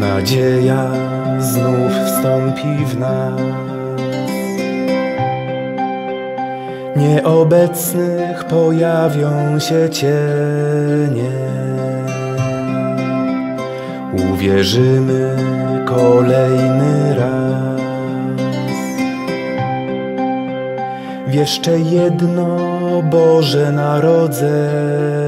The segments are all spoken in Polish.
nadzieja znów wstąpi w nas. Nieobecnych pojawią się cienie. Uwierzymy kolejny raz jeszcze jedno Boże Narodzenie.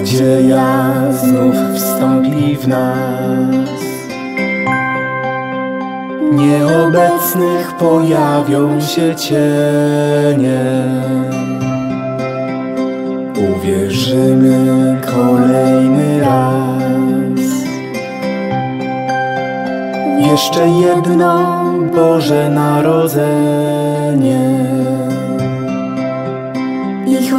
nadzieja znów wstąpi w nas. Nieobecnych pojawią się cienie. Uwierzymy kolejny raz. Jeszcze jedno Boże Narodzenie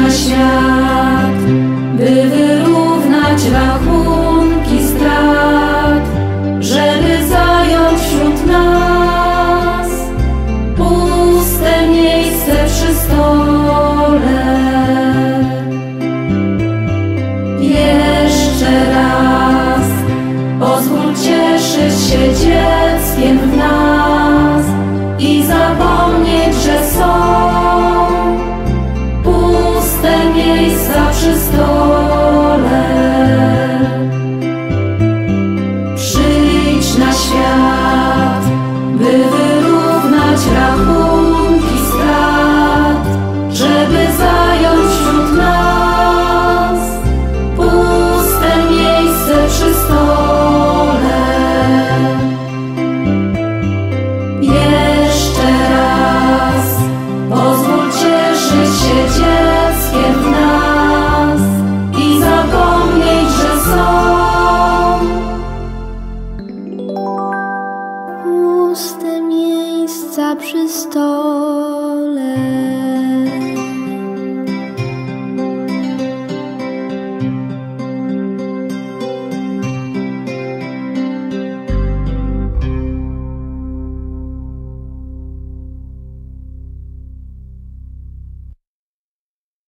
na świat, by wyrównać rachunek. by wyrównać rachunek. puste miejsca przy stole.